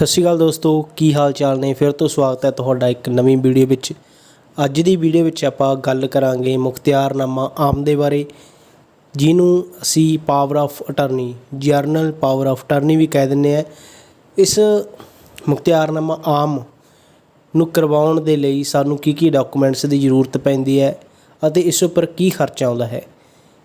ਸਤਿ ਸ਼੍ਰੀ ਅਕਾਲ ਦੋਸਤੋ, ਕੀ ਹਾਲ ਚਾਲ ਨੇ? ਫਿਰ ਤੋਂ ਸਵਾਗਤ ਹੈ ਤੁਹਾਡਾ ਇੱਕ ਨਵੀਂ ਵੀਡੀਓ ਵਿੱਚ। ਅੱਜ ਦੀ ਵੀਡੀਓ ਵਿੱਚ ਆਪਾਂ ਗੱਲ ਕਰਾਂਗੇ ਮੁਖਤਿਆਰਨਾਮਾ ਆਮ ਦੇ ਬਾਰੇ, ਜਿਹਨੂੰ ਅਸੀਂ power of attorney general power of attorney ਵੀ ਕਹਿ ਦਿੰਦੇ ਆ ਇਸ ਮੁਖਤਿਆਰਨਾਮਾ ਆਮ ਨੂੰ ਕਰਵਾਉਣ ਦੇ ਲਈ ਸਾਨੂੰ ਕੀ ਕੀ ਡਾਕੂਮੈਂਟਸ ਦੀ ਜ਼ਰੂਰਤ ਪੈਂਦੀ ਹੈ ਅਤੇ ਇਸ ਉੱਪਰ ਕੀ ਖਰਚਾ ਆਉਂਦਾ ਹੈ।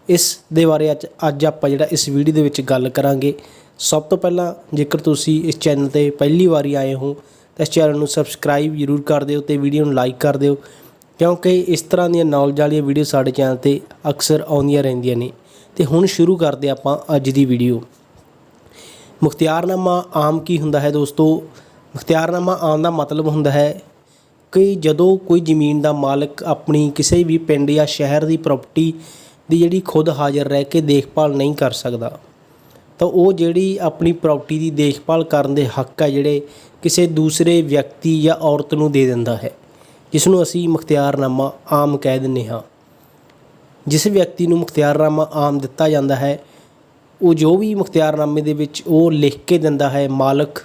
ਇਸ ਦੇ ਬਾਰੇ ਅੱਜ ਅੱਜ ਆਪਾਂ ਜਿਹੜਾ ਇਸ ਵੀਡੀਓ ਦੇ ਵਿੱਚ ਗੱਲ ਕਰਾਂਗੇ ਸਭ ਤੋਂ ਪਹਿਲਾਂ ਜੇਕਰ ਤੁਸੀਂ ਇਸ ਚੈਨਲ ਤੇ ਪਹਿਲੀ ਵਾਰੀ ਆਏ ਹੋ, ਤਾਂ ਇਸ ਚੈਨਲ ਨੂੰ ਸਬਸਕ੍ਰਾਈਬ ਜ਼ਰੂਰ ਕਰ ਦਿਓ ਤੇ ਵੀਡੀਓ ਨੂੰ ਲਾਈਕ ਕਰ ਦਿਓ, ਕਿਉਂਕਿ ਇਸ ਤਰ੍ਹਾਂ ਦੀਆਂ ਨੌਲੇਜ ਵਾਲੀਆਂ ਵੀਡੀਓ ਸਾਡੇ ਚੈਨਲ ਤੇ ਅਕਸਰ ਆਉਂਦੀਆਂ ਰਹਿੰਦੀਆਂ ਨੇ। ਤੇ ਹੁਣ ਸ਼ੁਰੂ ਕਰਦੇ ਆਪਾਂ ਅੱਜ ਦੀ ਵੀਡੀਓ ਮੁਖਤਿਆਰਨਾਮਾ ਆਮ ਕੀ ਹੁੰਦਾ ਹੈ ਦੋਸਤੋ? ਮੁਖਤਿਆਰਨਾਮਾ ਆਮ ਦਾ ਮਤਲਬ ਹੁੰਦਾ ਹੈ ਕਿ ਜਦੋਂ ਕੋਈ ਜ਼ਮੀਨ ਦਾ ਮਾਲਕ ਆਪਣੀ ਕਿਸੇ ਵੀ ਪਿੰਡ ਜਾਂ ਸ਼ਹਿਰ ਦੀ ਪ੍ਰਾਪਰਟੀ ਦੀ ਜਿਹੜੀ ਖੁਦ ਹਾਜ਼ਰ ਰਹਿ ਕੇ ਦੇਖਭਾਲ ਨਹੀਂ ਕਰ ਸਕਦਾ ਤਾਂ ਉਹ ਜਿਹੜੀ ਆਪਣੀ ਪ੍ਰਾਪਰਟੀ ਦੀ ਦੇਖਭਾਲ ਕਰਨ ਦੇ ਹੱਕ ਹੈ ਜਿਹੜੇ ਕਿਸੇ ਦੂਸਰੇ ਵਿਅਕਤੀ ਜਾਂ ਔਰਤ ਨੂੰ ਦੇ ਦਿੰਦਾ ਹੈ ਜਿਸ ਨੂੰ ਅਸੀਂ ਮੁਖਤਿਆਰਨਾਮਾ ਆਮ ਕਹਿ ਦਿੰਦੇ ਹਾਂ। ਜਿਸ ਵਿਅਕਤੀ ਨੂੰ ਮੁਖਤਿਆਰਨਾਮਾ ਆਮ ਦਿੱਤਾ ਜਾਂਦਾ ਹੈ, ਉਹ ਜੋ ਵੀ ਮੁਖਤਿਆਰਨਾਮੇ ਦੇ ਵਿੱਚ ਉਹ ਲਿਖ ਕੇ ਦਿੰਦਾ ਹੈ ਮਾਲਕ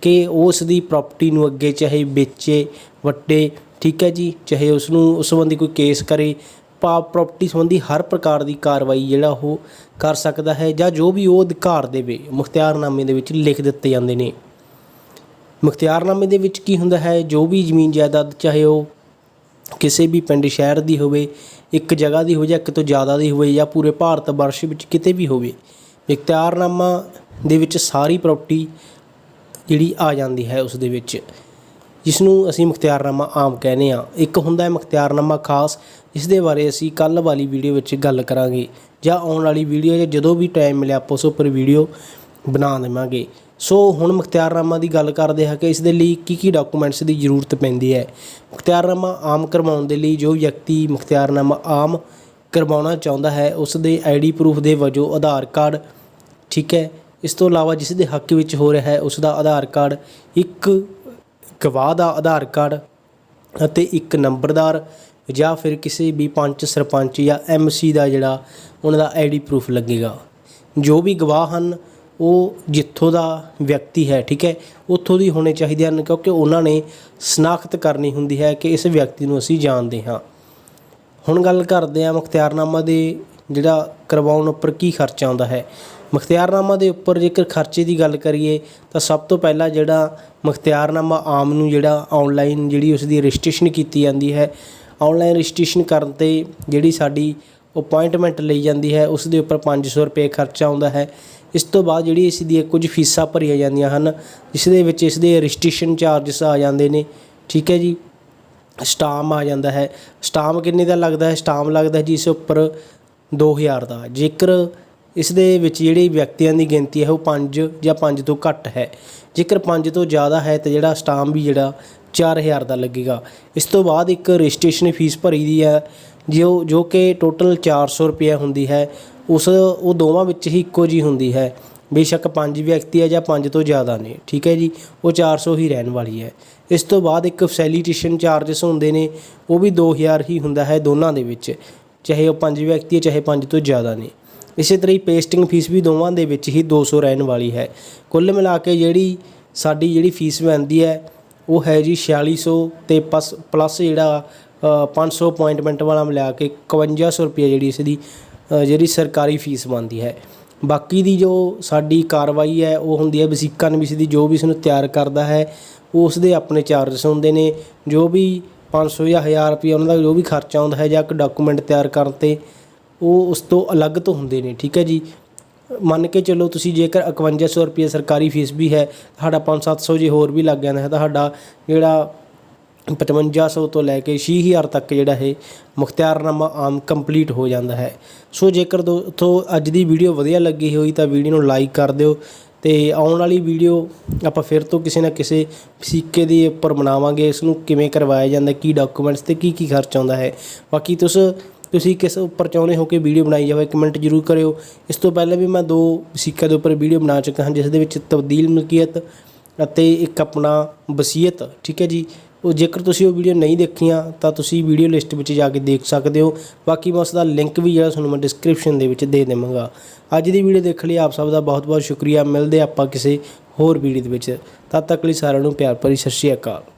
ਕਿ ਉਸ ਦੀ ਪ੍ਰਾਪਰਟੀ ਨੂੰ ਅੱਗੇ ਚਾਹੇ ਵੇਚੇ, ਵੱਟੇ, ਠੀਕ ਹੈ ਜੀ, ਚਾਹੇ ਉਸ ਨੂੰ ਉਸ ਸੰਬੰਧੀ ਕੋਈ ਕੇਸ ਕਰੇ ਪਾ ਪ੍ਰਾਪਰਟੀ ਸੰਬੰਧੀ ਹਰ ਪ੍ਰਕਾਰ ਦੀ ਕਾਰਵਾਈ ਜਿਹੜਾ ਉਹ ਕਰ ਸਕਦਾ ਹੈ ਜਾਂ ਜੋ ਵੀ ਉਹ ਅਧਿਕਾਰ ਦੇਵੇ, ਮੁਖਤਿਆਰਨਾਮੇ ਦੇ ਵਿੱਚ ਲਿਖ ਦਿੱਤੇ ਜਾਂਦੇ ਨੇ। ਮੁਖਤਿਆਰਨਾਮੇ ਦੇ ਵਿੱਚ ਕੀ ਹੁੰਦਾ ਹੈ? ਜੋ ਵੀ ਜ਼ਮੀਨ ਜਾਇਦਾਦ ਚਾਹੇ ਉਹ ਕਿਸੇ ਵੀ ਪਿੰਡ, ਸ਼ਹਿਰ ਦੀ ਹੋਵੇ, ਇੱਕ ਜਗ੍ਹਾ ਦੀ ਹੋਵੇ ਜਾਂ ਇੱਕ ਤੋਂ ਜ਼ਿਆਦਾ ਦੀ ਹੋਵੇ ਜਾਂ ਪੂਰੇ ਭਾਰਤ ਵਰਸ਼ ਵਿੱਚ ਕਿਤੇ ਵੀ ਹੋਵੇ, ਮੁਖਤਿਆਰਨਾਮਾ ਦੇ ਵਿੱਚ ਸਾਰੀ ਪ੍ਰਾਪਰਟੀ ਜਿਹੜੀ ਆ ਜਾਂਦੀ ਹੈ ਉਸ ਦੇ ਵਿੱਚ। ਜਿਸ ਨੂੰ ਅਸੀਂ ਮੁਖਤਿਆਰਨਾਮਾ ਆਮ ਕਹਿੰਦੇ ਹਾਂ। ਇੱਕ ਹੁੰਦਾ ਹੈ ਮੁਖਤਿਆਰਨਾਮਾ ਖਾਸ ਇਸ ਦੇ ਬਾਰੇ ਅਸੀਂ ਕੱਲ ਵਾਲੀ ਵੀਡੀਓ ਵਿੱਚ ਗੱਲ ਕਰਾਂਗੇ। ਜਾਂ ਆਉਣ ਵਾਲੀ ਵੀਡੀਓ 'ਚ ਜਦੋਂ ਵੀ ਟਾਈਮ ਮਿਲਿਆ, ਆਪਾਂ ਉਸ ਉੱਪਰ ਵੀਡੀਓ ਬਣਾ ਦੇਵਾਂਗੇ। ਸੋ ਹੁਣ ਮੁਖਤਿਆਰਨਾਮਾ ਦੀ ਗੱਲ ਕਰਦੇ ਹਾਂ ਕਿ ਇਸ ਦੇ ਲਈ ਕੀ ਕੀ ਡਾਕੂਮੈਂਟਸ ਦੀ ਜ਼ਰੂਰਤ ਪੈਂਦੀ ਹੈ। ਮੁਖਤਿਆਰਨਾਮਾ ਆਮ ਕਰਵਾਉਣ ਦੇ ਲਈ ਜੋ ਵਿਅਕਤੀ ਮੁਖਤਿਆਰਨਾਮਾ ਆਮ ਕਰਵਾਉਣਾ ਚਾਹੁੰਦਾ ਹੈ, ਉਸ ਦੇ ਆਈਡੀ ਪ੍ਰੂਫ ਦੇ ਵਜੋਂ ਆਧਾਰ ਕਾਰਡ, ਠੀਕ ਹੈ। ਇਸ ਤੋਂ ਇਲਾਵਾ ਜਿਸ ਦੇ ਹੱਕ ਵਿੱਚ ਹੋ ਰਿਹਾ ਹੈ, ਉਸ ਦਾ ਆਧਾਰ ਕਾਰਡ ਇੱਕ ਗਵਾਹ ਦਾ ਆਧਾਰ ਕਾਰਡ ਅਤੇ ਇੱਕ ਨੰਬਰਦਾਰ ਜਾਂ ਫਿਰ ਕਿਸੇ ਵੀ ਪੰਚ ਸਰਪੰਚ ਜਾਂ ਐਮਸੀ ਦਾ ਜਿਹੜਾ ਉਹਨਾਂ ਦਾ ਆਈਡੀ ਪ੍ਰੂਫ ਲੱਗੇਗਾ। ਜੋ ਵੀ ਗਵਾਹ ਹਨ, ਉਹ ਜਿੱਥੋਂ ਦਾ ਵਿਅਕਤੀ ਹੈ, ਠੀਕ ਹੈ, ਉੱਥੋਂ ਦੀ ਹੋਣੇ ਚਾਹੀਦੇ ਹਨ ਕਿਉਂਕਿ ਉਹਨਾਂ ਨੇ ਸਨਾਖਤ ਕਰਨੀ ਹੁੰਦੀ ਹੈ ਕਿ ਇਸ ਵਿਅਕਤੀ ਨੂੰ ਅਸੀਂ ਜਾਣਦੇ ਹਾਂ। ਹੁਣ ਗੱਲ ਕਰਦੇ ਹਾਂ ਮੁਖਤਿਆਰਨਾਮਾ ਦੇ ਜਿਹੜਾ ਕਰਵਾਉਣ ਉੱਪਰ ਕੀ ਖਰਚਾ ਆਉਂਦਾ ਹੈ। ਮੁਖਤਿਆਰਨਾਮਾ ਦੇ ਉੱਪਰ ਜੇਕਰ ਖਰਚੇ ਦੀ ਗੱਲ ਕਰੀਏ ਤਾਂ ਸਭ ਤੋਂ ਪਹਿਲਾਂ ਜਿਹੜਾ ਮੁਖਤਿਆਰਨਾਮਾ ਆਮ ਨੂੰ ਜਿਹੜਾ ਆਨਲਾਈਨ ਜਿਹੜੀ ਉਸ ਦੀ ਰਜਿਸਟ੍ਰੇਸ਼ਨ ਕੀਤੀ ਜਾਂਦੀ ਹੈ ਆਨਲਾਈਨ ਰਜਿਸਟ੍ਰੇਸ਼ਨ ਕਰਨ ਤੇ ਜਿਹੜੀ ਸਾਡੀ ਅਪਾਇੰਟਮੈਂਟ ਲਈ ਜਾਂਦੀ ਹੈ ਉਸ ਦੇ ਉੱਪਰ 500 ਰੁਪਏ ਖਰਚਾ ਆਉਂਦਾ ਹੈ। ਇਸ ਤੋਂ ਬਾਅਦ ਜਿਹੜੀ ਇਸ ਦੀਆਂ ਕੁਝ ਫੀਸਾਂ ਭਰੀਆਂ ਜਾਂਦੀਆਂ ਹਨ ਜਿਸ ਦੇ ਵਿੱਚ ਇਸ ਦੇ ਰਜਿਸਟ੍ਰੇਸ਼ਨ ਚਾਰजेस ਆ ਜਾਂਦੇ ਨੇ, ਠੀਕ ਹੈ ਜੀ? ਸਟਾਮ ਆ ਜਾਂਦਾ ਹੈ। ਸਟਾਮ ਕਿੰਨੇ ਦਾ ਲੱਗਦਾ ਹੈ? ਸਟਾਮ ਲੱਗਦਾ ਹੈ ਜੀ ਇਸ ਉੱਪਰ 2000 ਦਾ। ਜੇਕਰ ਇਸ ਦੇ ਵਿੱਚ ਜਿਹੜੀ ਵਿਅਕਤੀਆਂ ਦੀ ਗਿਣਤੀ ਹੈ, ਉਹ 5 ਜਾਂ 5 ਤੋਂ ਘੱਟ ਹੈ। ਜੇਕਰ 5 ਤੋਂ ਜ਼ਿਆਦਾ ਹੈ, ਤਾਂ ਜਿਹੜਾ ਸਟਾਮ ਵੀ ਜਿਹੜਾ 4000 ਦਾ ਲੱਗੇਗਾ। ਇਸ ਤੋਂ ਬਾਅਦ ਇੱਕ ਰਜਿਸਟ੍ਰੇਸ਼ਨ ਫੀਸ ਭਰੀ ਦੀ ਹੈ, ਜੋ ਜੋ ਕਿ ਟੋਟਲ 400 ਰੁਪਏ ਹੁੰਦੀ ਹੈ। ਉਸ, ਉਹ ਦੋਵਾਂ ਵਿੱਚ ਹੀ ਇੱਕੋ ਜੀ ਹੁੰਦੀ ਹੈ। ਬੇਸ਼ੱਕ ਪੰਜ ਵਿਅਕਤੀ ਹੈ ਜਾਂ ਪੰਜ ਤੋਂ ਜ਼ਿਆਦਾ ਨੇ, ਠੀਕ ਹੈ ਜੀ? ਉਹ 400 ਹੀ ਰਹਿਣ ਵਾਲੀ ਹੈ। ਇਸ ਤੋਂ ਬਾਅਦ ਇੱਕ ਫੈਸਿਲਿਟੇਸ਼ਨ ਚਾਰजेस ਹੁੰਦੇ ਨੇ, ਉਹ ਵੀ 2000 ਹੀ ਹੁੰਦਾ ਹੈ ਦੋਨਾਂ ਦੇ ਵਿੱਚ, ਚਾਹੇ ਉਹ ਪੰਜ ਵਿਅਕਤੀ ਹੈ, ਚਾਹੇ ਪੰਜ ਤੋਂ ਜ਼ਿਆਦਾ ਨੇ। ਇਸੇ ਤਰ੍ਹਾਂ ਹੀ ਪੇਸਟਿੰਗ ਫੀਸ ਵੀ ਦੋਵਾਂ ਦੇ ਵਿੱਚ ਹੀ 200 ਰਹਿਣ ਵਾਲੀ ਹੈ। ਕੁੱਲ ਮਿਲਾ ਕੇ ਜਿਹੜੀ ਸਾਡੀ ਜਿਹੜੀ ਫੀਸ ਬਣਦੀ ਹੈ ਉਹ ਹੈ ਜੀ 4600 ਤੇ ਪਲੱਸ ਪਲੱਸ ਜਿਹੜਾ ਅ, 500 ਅਪਾਇੰਟਮੈਂਟ ਵਾਲਾ ਮਿਲਾ ਕੇ 5100 ਰੁਪਏ ਜਿਹੜੀ ਇਸ ਦੀ ਜਿਹੜੀ ਸਰਕਾਰੀ ਫੀਸ ਬਣਦੀ ਹੈ। ਬਾਕੀ ਦੀ ਜੋ ਸਾਡੀ ਕਾਰਵਾਈ ਹੈ ਉਹ ਹੁੰਦੀ ਹੈ ਵਸੀਕਾ ਨਵੀਸ ਦੀ ਜੋ ਵੀ ਇਸ ਨੂੰ ਤਿਆਰ ਕਰਦਾ ਹੈ ਉਸ ਦੇ ਆਪਣੇ ਚਾਰਜਸ ਹੁੰਦੇ ਨੇ। ਜੋ ਵੀ 500 ਜਾਂ 1000 ਰੁਪਏ ਉਹਨਾਂ ਦਾ ਜੋ ਵੀ ਖਰਚਾ ਆਉਂਦਾ ਹੈ ਜਾਂ ਇੱਕ ਡਾਕੂਮੈਂਟ ਤਿਆਰ ਕਰਨ ਤੇ ਉਹ ਉਸ ਤੋਂ ਅਲੱਗ ਤੋਂ ਹੁੰਦੇ ਨੇ, ਠੀਕ ਹੈ ਜੀ? ਮੰਨ ਕੇ ਚੱਲੋ ਤੁਸੀਂ ਜੇਕਰ 5100 ਰੁਪਏ ਸਰਕਾਰੀ ਫੀਸ ਵੀ ਹੈ, ਤੁਹਾਡਾ 5-700 ਜੇ ਹੋਰ ਵੀ ਲੱਗ ਜਾਂਦਾ ਹੈ ਤੁਹਾਡਾ ਜਿਹੜਾ 5500 ਤੋਂ ਲੈ ਕੇ 6000 ਤੱਕ ਜਿਹੜਾ ਇਹ ਮੁਖਤਿਆਰਨਾਮਾ ਆਮ ਕੰਪਲੀਟ ਹੋ ਜਾਂਦਾ ਹੈ। ਸੋ ਜੇਕਰ ਦੋਸਤੋ ਅੱਜ ਦੀ ਵੀਡੀਓ ਵਧੀਆ ਲੱਗੀ ਹੋਈ ਤਾਂ ਵੀਡੀਓ ਨੂੰ ਲਾਈਕ ਕਰ ਦਿਓ ਤੇ ਆਉਣ ਵਾਲੀ ਵੀਡੀਓ ਆਪਾਂ ਫਿਰ ਤੋਂ ਕਿਸੇ ਨਾ ਕਿਸੇ ਸਿੱਕੇ ਦੇ ਉੱਪਰ ਬਣਾਵਾਂਗੇ, ਇਸ ਨੂੰ ਕਿਵੇਂ ਕਰਵਾਇਆ ਜਾਂਦਾ, ਕੀ ਡਾਕੂਮੈਂਟਸ ਤੇ ਕੀ ਕੀ ਖਰਚ ਆਉਂਦਾ ਹੈ। ਬਾਕੀ ਤੁਸੀਂ ਤੁਸੀਂ ਕਿਸ ਉੱਪਰ ਚਾਹੁੰਦੇ ਹੋ ਕਿ ਵੀਡੀਓ ਬਣਾਈ ਜਾਵੇ ਕਮੈਂਟ ਜ਼ਰੂਰ ਕਰਿਓ। ਇਸ ਤੋਂ ਪਹਿਲਾਂ ਵੀ ਮੈਂ ਦੋ ਸਿੱਕਿਆਂ ਦੇ ਉੱਪਰ ਵੀਡੀਓ ਬਣਾ ਚੁੱਕਾ ਹਾਂ, ਜਿਸ ਦੇ ਵਿੱਚ ਤਬਦੀਲ ਮਲਕੀਅਤ ਅਤੇ ਇੱਕ ਆਪਣਾ ਵਸੀਅਤ, ਠੀਕ ਹੈ ਜੀ। ਉਹ ਜੇਕਰ ਤੁਸੀਂ ਉਹ ਵੀਡੀਓ ਨਹੀਂ ਦੇਖੀਆਂ, ਤਾਂ ਤੁਸੀਂ ਵੀਡੀਓ ਲਿਸਟ ਵਿੱਚ ਜਾ ਕੇ ਦੇਖ ਸਕਦੇ ਹੋ। ਬਾਕੀ ਮੈਂ ਉਸ ਦਾ ਲਿੰਕ ਵੀ ਜਿਹੜਾ ਤੁਹਾਨੂੰ ਮੈਂ ਡਿਸਕ੍ਰਿਪਸ਼ਨ ਦੇ ਵਿੱਚ ਦੇ ਦੇਵਾਂਗਾ। ਅੱਜ ਦੀ ਵੀਡੀਓ ਦੇਖਣ ਲਈ, ਆਪ ਸਭ ਦਾ ਬਹੁਤ ਬਹੁਤ ਸ਼ੁਕਰੀਆ। ਮਿਲਦੇ ਆਪਾਂ ਕਿਸੇ ਹੋਰ ਵੀਡੀਓ ਦੇ ਵਿੱਚ। ਤਦ ਤੱਕ ਲਈ ਸਾਰਿਆਂ ਨੂੰ ਪਿਆਰ ਭਰੀ ਸਤਿ ਸ਼੍ਰੀ ਅਕਾਲ।